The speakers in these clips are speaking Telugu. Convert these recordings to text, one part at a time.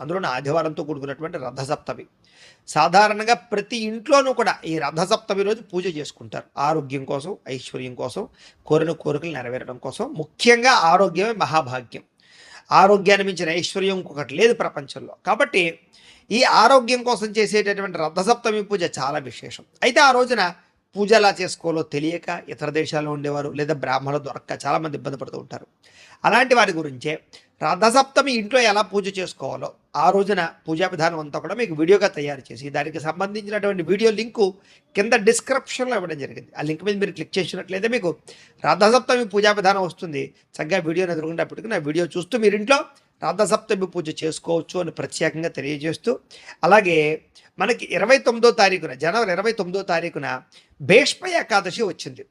అందులోనే ఆదివారంతో కూడుకున్నటువంటి రథసప్తమి. సాధారణంగా ప్రతి ఇంట్లోనూ కూడా ఈ రథసప్తమి రోజు పూజ చేసుకుంటారు. ఆరోగ్యం కోసం ఐశ్వర్యం కోసం కోరిన కోరికలు నెరవేరడం కోసం ముఖ్యంగా ఆరోగ్యమే మహాభాగ్యం. ఆరోగ్యాన్ని మించిన ఐశ్వర్యం ఇంకొకటి లేదు ప్రపంచంలో. కాబట్టి ఈ ఆరోగ్యం కోసం చేసేటటువంటి రథసప్తమి పూజ చాలా విశేషం. అయితే ఆ రోజున పూజ ఎలా చేసుకోవాలో తెలియక ఇతర దేశాల్లో ఉండేవారు లేదా బ్రాహ్మణులు దొరక్క చాలామంది ఇబ్బంది పడుతూ ఉంటారు. అలాంటి వారి గురించే రథసప్తమి ఇంట్లో ఎలా పూజ చేసుకోవాలో ఆ రోజున పూజా విధానం అంతా కూడా మీకు వీడియోగా తయారు చేసి దానికి సంబంధించినటువంటి వీడియో లింకు కింద డిస్క్రిప్షన్లో ఇవ్వడం జరిగింది. ఆ లింక్ మీద మీరు క్లిక్ చేసినట్లయితే మీకు రథసప్తమి పూజా విధానం వస్తుంది. చక్కగా వీడియోని ఎదుర్కొనేటప్పటికి నా వీడియో చూస్తూ మీరు ఇంట్లో రథసప్తమి పూజ చేసుకోవచ్చు అని ప్రత్యేకంగా తెలియజేస్తూ అలాగే మనకి ఇరవై తొమ్మిదో తారీఖున జనవరి ఇరవై తొమ్మిదో తారీఖున భేష్మ ఏకాదశి వచ్చింది.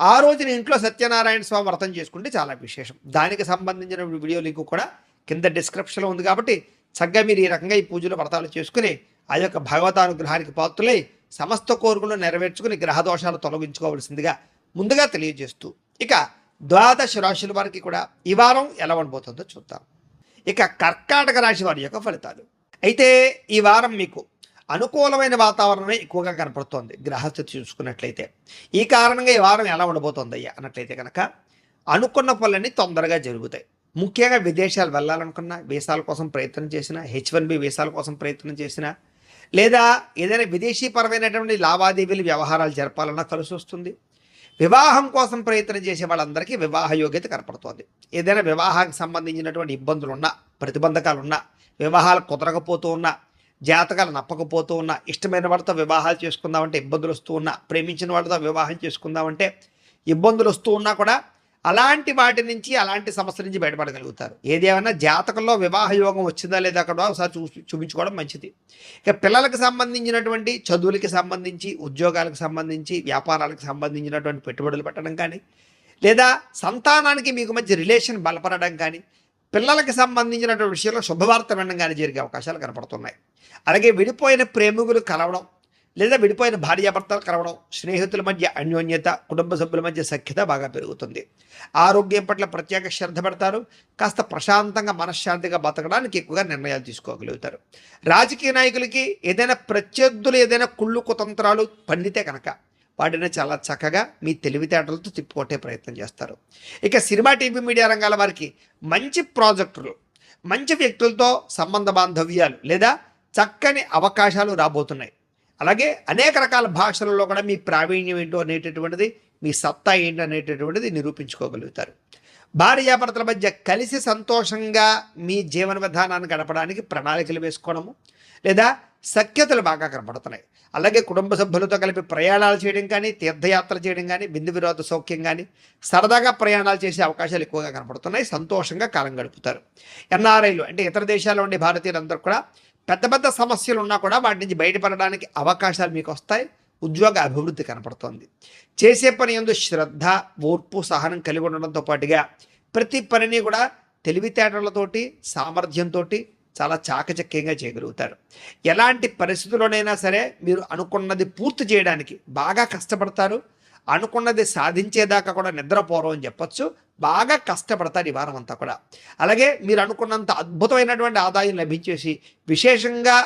ఆ రోజున ఇంట్లో సత్యనారాయణ స్వామి వ్రతం చేసుకుంటే చాలా విశేషం. దానికి సంబంధించిన వీడియో లింక్ కూడా కింద డిస్క్రిప్షన్లో ఉంది కాబట్టి చక్కగా మీరు ఈ రకంగా ఈ పూజలు వ్రతాలు చేసుకుని ఆ యొక్క భగవతానుగ్రహానికి పాత్రులై సమస్త కోరికలు నెరవేర్చుకుని గ్రహదోషాలు తొలగించుకోవాల్సిందిగా ముందుగా తెలియజేస్తూ ఇక ద్వాదశ రాశుల వారికి కూడా ఈ వారం ఎలా ఉండబోతుందో చూద్దాం. ఇక కర్కాటక రాశి వారి యొక్క ఫలితాలు. అయితే ఈ వారం మీకు అనుకూలమైన వాతావరణమే ఎక్కువగా కనపడుతోంది గ్రహస్థితి చూసుకున్నట్లయితే. ఈ కారణంగా ఈ వారం ఎలా ఉండబోతోంది అయ్యా అన్నట్లయితే కనుక అనుకున్న పనులన్నీ తొందరగా జరుగుతాయి. ముఖ్యంగా విదేశాలు వెళ్ళాలనుకున్నా వీసాల కోసం ప్రయత్నం చేసినా హెచ్ వన్ బి వీసాల కోసం ప్రయత్నం చేసినా లేదా ఏదైనా విదేశీపరమైనటువంటి లావాదేవీలు వ్యవహారాలు జరపాలన్నా కలిసి వస్తుంది. వివాహం కోసం ప్రయత్నం చేసే వాళ్ళందరికీ వివాహ యోగ్యత కనపడుతోంది. ఏదైనా వివాహానికి సంబంధించినటువంటి ఇబ్బందులు ఉన్నా ప్రతిబంధకాలు ఉన్నా వివాహాలు కుదరకపోతూ ఉన్నా జాతకాలు నప్పకపోతూ ఉన్నా ఇష్టమైన వాడితో వివాహాలు చేసుకుందామంటే ఇబ్బందులు వస్తూ ఉన్నా ప్రేమించిన వాడితో వివాహం చేసుకుందామంటే ఇబ్బందులు వస్తూ ఉన్నా కూడా అలాంటి వాటి నుంచి అలాంటి సమస్య నుంచి బయటపడగలుగుతారు. ఏదేమైనా జాతకంలో వివాహ యోగం వచ్చిందా లేదా అక్కడ ఒకసారి చూ చూపించుకోవడం మంచిది. ఇక పిల్లలకు సంబంధించినటువంటి చదువులకి సంబంధించి ఉద్యోగాలకు సంబంధించి వ్యాపారాలకు సంబంధించినటువంటి పెట్టుబడులు పెట్టడం కానీ లేదా సంతానానికి మీకు మంచి రిలేషన్ బలపడడం కానీ పిల్లలకి సంబంధించినటువంటి విషయంలో శుభవార్త వినడం జరిగే అవకాశాలు కనపడుతున్నాయి. అలాగే విడిపోయిన ప్రేమికులు కలవడం లేదా విడిపోయిన భార్యాభర్తలు కలవడం స్నేహితుల మధ్య అన్యోన్యత కుటుంబ సభ్యుల మధ్య సఖ్యత బాగా పెరుగుతుంది. ఆరోగ్యం పట్ల ప్రత్యేక శ్రద్ధ పెడతారు. కాస్త ప్రశాంతంగా మనశ్శాంతిగా బతకడానికి ఎక్కువగా నిర్ణయాలు తీసుకోగలుగుతారు. రాజకీయ నాయకులకి ఏదైనా ప్రత్యర్థులు ఏదైనా కుళ్ళు కుతంత్రాలు పండితే కనుక వాటిని చాలా చక్కగా మీ తెలివితేటలతో తిప్పుకొట్టే ప్రయత్నం చేస్తారు. ఇక సినిమా టీవీ మీడియా రంగాల వారికి మంచి ప్రాజెక్టులు మంచి వ్యక్తులతో సంబంధ బాంధవ్యాలు లేదా చక్కని అవకాశాలు రాబోతున్నాయి. అలాగే అనేక రకాల భాషలలో కూడా మీ ప్రావీణ్యం ఏంటో అనేటటువంటిది మీ సత్తా ఏంటో అనేటటువంటిది నిరూపించుకోగలుగుతారు. భార్యాభర్తల మధ్య కలిసి సంతోషంగా మీ జీవన విధానాన్ని గడపడానికి ప్రణాళికలు వేసుకోవడము లేదా సఖ్యతలు బాగా కనపడుతున్నాయి. అలాగే కుటుంబ సభ్యులతో కలిపి ప్రయాణాలు చేయడం కానీ తీర్థయాత్ర చేయడం కానీ బిందు విరోధ సౌఖ్యం కానీ సరదాగా ప్రయాణాలు చేసే అవకాశాలు ఎక్కువగా కనపడుతున్నాయి. సంతోషంగా కాలం గడుపుతారు. ఎన్ఆర్ఐలు అంటే ఇతర దేశాల్లో ఉండే భారతీయులందరూ కూడా పెద్ద పెద్ద సమస్యలు ఉన్నా కూడా వాటి నుంచి బయటపడడానికి అవకాశాలు మీకు వస్తాయి. ఉద్యోగ అభివృద్ధి కనపడుతోంది. చేసే పని ఎందు శ్రద్ధ ఓర్పు సహనం కలిగి ఉండడంతో పాటుగా ప్రతి పనిని కూడా తెలివితేటలతోటి సామర్థ్యంతో చాలా చాకచక్యంగా చేయగలుగుతారు. ఎలాంటి పరిస్థితుల్లోనైనా సరే మీరు అనుకున్నది పూర్తి చేయడానికి బాగా కష్టపడతారు. అనుకున్నది సాధించేదాకా కూడా నిద్రపోరు అని చెప్పొచ్చు. బాగా కష్టపడతారు ఈ వారం అంతా కూడా. అలాగే మీరు అనుకున్నంత అద్భుతమైనటువంటి ఆదాయం లభించేసి విశేషంగా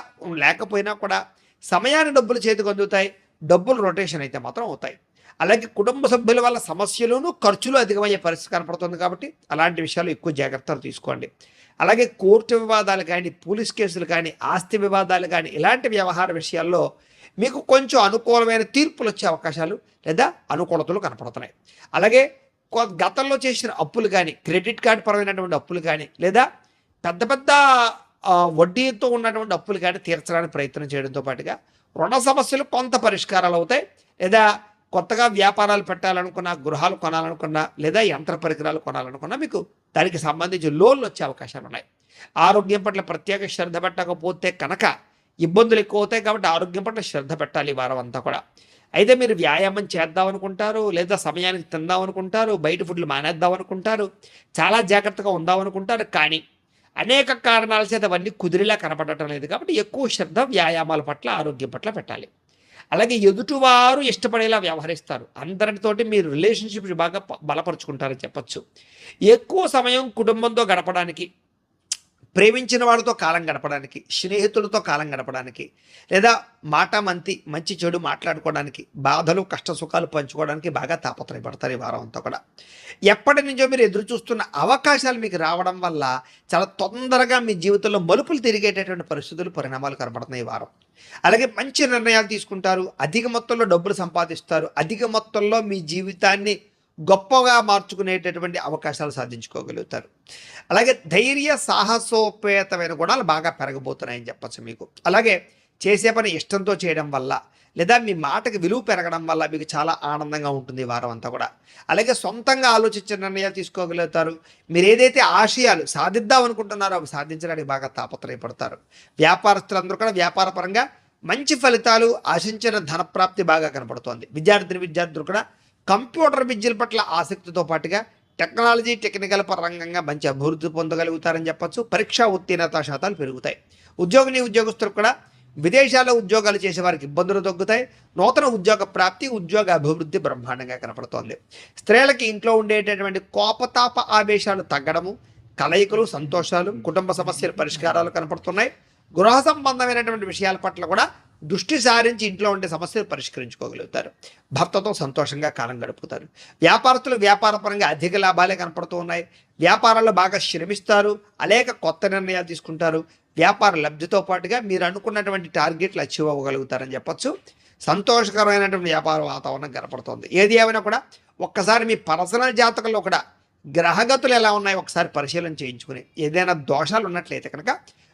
లేకపోయినా కూడా సమయాన్ని డబ్బులు చేతికి అందుతాయి. డబ్బులు రొటేషన్ అయితే మాత్రం అవుతాయి. అలాగే కుటుంబ సభ్యుల వల్ల సమస్యలను ఖర్చులు అధికమయ్యే పరిస్థితి కనపడుతుంది కాబట్టి అలాంటి విషయాలు ఎక్కువ జాగ్రత్తలు తీసుకోండి. అలాగే కోర్టు వివాదాలు కానీ పోలీస్ కేసులు కానీ ఆస్తి వివాదాలు కానీ ఇలాంటి వ్యవహార విషయాల్లో మీకు కొంచెం అనుకూలమైన తీర్పులు వచ్చే అవకాశాలు లేదా అనుకూలతలు కనపడుతున్నాయి. అలాగే కొ- గతంలో చేసిన అప్పులు కానీ క్రెడిట్ కార్డు పరమైనటువంటి అప్పులు కానీ లేదా పెద్ద పెద్ద వడ్డీతో ఉన్నటువంటి అప్పులు కానీ తీర్చడానికి ప్రయత్నం చేయడంతో పాటుగా రుణ సమస్యలు కొంత పరిష్కారాలు అవుతాయి లేదా కొత్తగా వ్యాపారాలు పెట్టాలనుకున్నా గృహాలు కొనాలనుకున్నా లేదా యంత్ర పరికరాలు కొనాలనుకున్నా మీకు దానికి సంబంధించి లోన్లు వచ్చే అవకాశాలు ఉన్నాయి. ఆరోగ్యం పట్ల ప్రత్యేక శ్రద్ధ పెట్టకపోతే కనుక ఇబ్బందులు ఎక్కువ అవుతాయి కాబట్టి ఆరోగ్యం పట్ల శ్రద్ధ పెట్టాలి ఈ వారం అంతా కూడా. అయితే మీరు వ్యాయామం చేద్దాం అనుకుంటారు లేదా సమయానికి తిందాం అనుకుంటారు బయట ఫుడ్లు మానేద్దాం అనుకుంటారు చాలా జాగ్రత్తగా ఉందాం అనుకుంటారు కానీ అనేక కారణాల చేత అవన్నీ కుదిరిలా కనపడటం లేదు కాబట్టి ఎక్కువ శ్రద్ధ వ్యాయామాల పట్ల ఆరోగ్యం పట్ల పెట్టాలి. అలాగే ఎదుటివారు ఇష్టపడేలా వ్యవహరిస్తారు. అందరితోటి మీరు రిలేషన్షిప్ బాగా బలపరుచుకుంటారని చెప్పొచ్చు. ఎక్కువ సమయం కుటుంబంతో గడపడానికి ప్రేమించిన వాళ్ళతో కాలం గడపడానికి స్నేహితులతో కాలం గడపడానికి లేదా మాట మంతి మంచి చెడు మాట్లాడుకోవడానికి బాధలు కష్ట సుఖాలు పంచుకోవడానికి బాగా తాపత్రయపడతారు ఈ వారం అంతా కూడా. ఎప్పటి నుంచో మీరు ఎదురు చూస్తున్న అవకాశాలు మీకు రావడం వల్ల చాలా తొందరగా మీ జీవితంలో మలుపులు తిరిగేటటువంటి పరిస్థితులు పరిణామాలు కనబడుతున్నాయి ఈ వారం. అలాగే మంచి నిర్ణయాలు తీసుకుంటారు అధిక మొత్తంలో డబ్బులు సంపాదిస్తారు అధిక మొత్తంలో మీ జీవితాన్ని గొప్పగా మార్చుకునేటటువంటి అవకాశాలు సాధించుకోగలుగుతారు. అలాగే ధైర్య సాహసోపేతమైన గుణాలు బాగా పెరగబోతున్నాయని చెప్పచ్చు మీకు. అలాగే చేసే పని ఇష్టంతో చేయడం వల్ల లేదా మీ మాటకి విలువ పెరగడం వల్ల మీకు చాలా ఆనందంగా ఉంటుంది వారం అంతా కూడా. అలాగే సొంతంగా ఆలోచించిన నిర్ణయాలు తీసుకోగలుగుతారు. మీరు ఏదైతే ఆశయాలు సాధిద్దాం అనుకుంటున్నారో అవి సాధించడానికి బాగా తాపత్రయపడతారు. వ్యాపారస్తులందరూ కూడా వ్యాపార పరంగా మంచి ఫలితాలు ఆశించిన ధనప్రాప్తి బాగా కనపడుతోంది. విద్యార్థిని విద్యార్థులు కూడా కంప్యూటర్ విద్యల పట్ల ఆసక్తితో పాటుగా టెక్నాలజీ టెక్నికల్ పరంగా మంచి అభివృద్ధి పొందగలుగుతారని చెప్పచ్చు. పరీక్షా ఉత్తీర్ణత శాతాలు పెరుగుతాయి. ఉద్యోగిని ఉద్యోగస్తులు కూడా విదేశాల్లో ఉద్యోగాలు చేసే వారికి ఇబ్బందులు తగ్గుతాయి. నూతన ఉద్యోగ ప్రాప్తి ఉద్యోగ అభివృద్ధి బ్రహ్మాండంగా కనపడుతోంది. స్త్రీలకి ఇంట్లో ఉండేటటువంటి కోపతాప ఆవేశాలు తగ్గడము కలయికలు సంతోషాలు కుటుంబ సమస్యల పరిష్కారాలు కనపడుతున్నాయి. గృహ సంబంధమైనటువంటి విషయాల పట్ల కూడా దృష్టి సారించి ఇంట్లో ఉండే సమస్యలు పరిష్కరించుకోగలుగుతారు. భర్తతో సంతోషంగా కాలం గడుపుతారు. వ్యాపారస్తులు వ్యాపారపరంగా అధిక లాభాలే కనపడుతూ ఉన్నాయి. వ్యాపారాల్లో బాగా శ్రమిస్తారు. అనేక కొత్త నిర్ణయాలు తీసుకుంటారు. వ్యాపార లబ్ధితో పాటుగా మీరు అనుకున్నటువంటి టార్గెట్లు అచీవ్ అవ్వగలుగుతారని చెప్పొచ్చు. సంతోషకరమైనటువంటి వ్యాపార వాతావరణం కనపడుతోంది. ఏది ఏమైనా కూడా ఒక్కసారి మీ పర్సనల్ జాతకంలో కూడా గ్రహగతులు ఎలా ఉన్నాయో ఒకసారి పరిశీలన చేయించుకుని ఏదైనా దోషాలు ఉన్నట్లయితే కనుక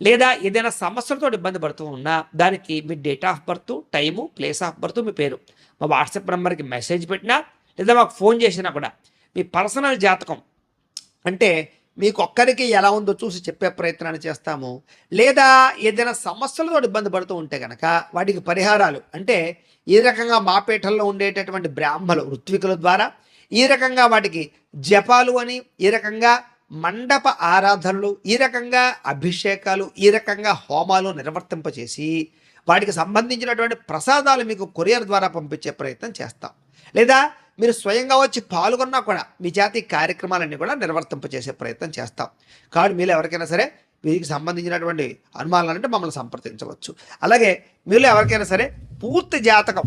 లేదా ఏదైనా సమస్యలతో ఇబ్బంది పడుతూ ఉన్నా దానికి మీ date of birth time place of birth మీ పేరు. మా వాట్సాప్ నెంబర్కి మెసేజ్ పెట్టినా లేదా మాకు ఫోన్ చేసినా కూడా మీ పర్సనల్ జాతకం అంటే మీకు ఒక్కరికి ఎలా ఉందో చూసి చెప్పే ప్రయత్నాన్ని చేస్తాము. లేదా ఏదైనా సమస్యలతో ఇబ్బంది పడుతూ ఉంటే కనుక వాటికి పరిహారాలు అంటే ఈ రకంగా మాపేటల్లో ఉండేటటువంటి బ్రాహ్మలు ఋత్వికుల ద్వారా ఈ రకంగా వాటికి జపాలు అని ఈ రకంగా మండప ఆరాధనలు ఈ రకంగా అభిషేకాలు ఈ రకంగా హోమాలు నిర్వర్తింపచేసి వాటికి సంబంధించినటువంటి ప్రసాదాలు మీకు కొరియర్ ద్వారా పంపించే ప్రయత్నం చేస్తాం. లేదా మీరు స్వయంగా వచ్చి పాల్గొన్నా కూడా మీ జాతి కార్యక్రమాలన్నీ కూడా నిర్వర్తింపచేసే ప్రయత్నం చేస్తాం. కాబట్టి మీరు ఎవరికైనా సరే వీరికి సంబంధించినటువంటి అనుమానాలు అంటే మమ్మల్ని సంప్రదించవచ్చు. అలాగే మీరు ఎవరికైనా సరే పూర్తి జాతకం